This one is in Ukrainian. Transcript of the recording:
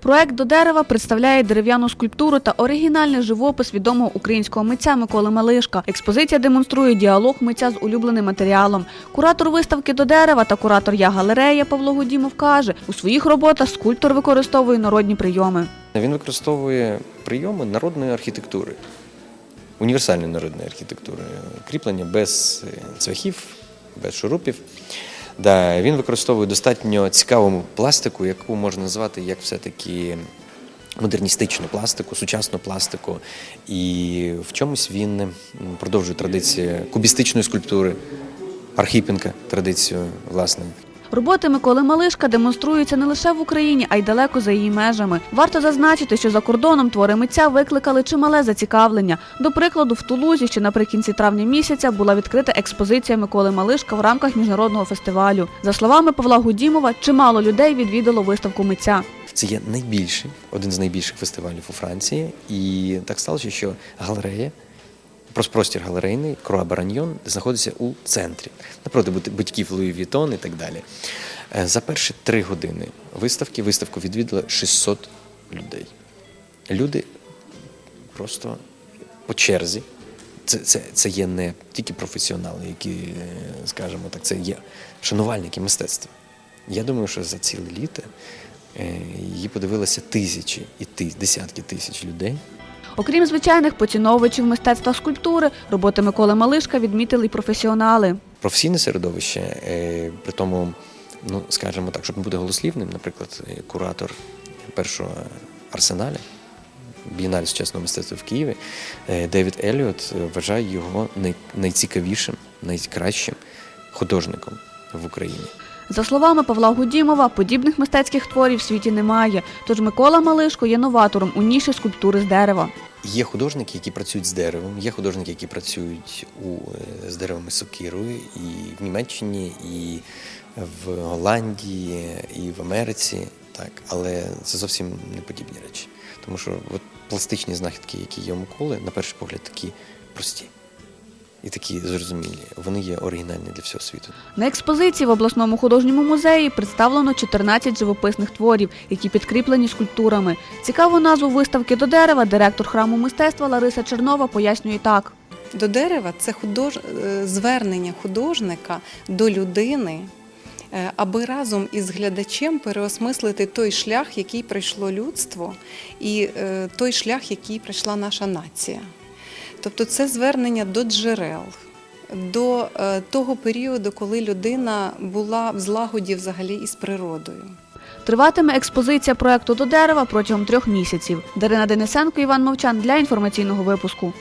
Проект до дерева представляє дерев'яну скульптуру та оригінальний живопис відомого українського митця Миколи Малишка. Експозиція демонструє діалог митця з улюбленим матеріалом. Куратор виставки до дерева та куратор я галерея Павло Гудімов каже, у своїх роботах скульптор використовує народні прийоми. Він використовує прийоми народної архітектури, універсальної народної архітектури, кріплення без цвяхів, без шурупів. Да, він використовує достатньо цікаву пластику, яку можна назвати як все-таки модерністичну пластику, сучасну пластику. І в чомусь він продовжує традиції кубістичної скульптури, архіпінка традицію, власне. Роботи Миколи Малишка демонструються не лише в Україні, а й далеко за її межами. Варто зазначити, що за кордоном твори митця викликали чимале зацікавлення. До прикладу, в Тулузі ще наприкінці травня місяця була відкрита експозиція Миколи Малишка в рамках міжнародного фестивалю. За словами Павла Гудімова, чимало людей відвідало виставку митця. Це є найбільший, один з найбільших фестивалів у Франції. І так сталося, що галерея, простір галерейний, Круа Бараньйон, знаходиться у центрі, напроти батьків Луї Вітон і так далі. Е, За перші три години виставки виставку відвідало 600 людей. Люди просто по черзі. Це, це, це є не тільки професіонали, які, е, скажімо так, це є шанувальники мистецтва. Я думаю, що за ціле літо е, її подивилися тисячі і тис, десятки тисяч людей. Окрім звичайних поціновувачів мистецтва скульптури, роботи Миколи Малишка відмітили й професіонали. Професійне середовище, е, при тому, ну скажімо так, щоб не бути голослівним, наприклад, е, куратор першого арсеналя. Бієналь сучасного мистецтва в Києві е, Девід Еліот вважає його найцікавішим, найкращим художником в Україні. За словами Павла Гудімова, подібних мистецьких творів в світі немає. Тож Микола Малишко є новатором у ніші скульптури з дерева. Є художники, які працюють з деревом, є художники, які працюють у, е, з деревом і сокирою, і в Німеччині, і в Голландії, і в Америці. Так, але це зовсім не подібні речі. Тому що от пластичні знахідки, які є у Миколи, на перший погляд, такі прості і такі зрозумілі. Вони є оригінальні для всього світу. На експозиції в обласному художньому музеї представлено 14 живописних творів, які підкріплені скульптурами. Цікаву назву виставки до дерева директор храму мистецтва Лариса Чернова пояснює так. До дерева це худож... е, звернення художника до людини, е, аби разом із глядачем переосмислити той шлях, який пройшло людство, і е, той шлях, який пройшла наша нація. Тобто це звернення до джерел, до е, того періоду, коли людина була в злагоді взагалі із природою. Триватиме експозиція проекту до дерева протягом трьох місяців. Дарина Денисенко, Іван Мовчан для інформаційного випуску.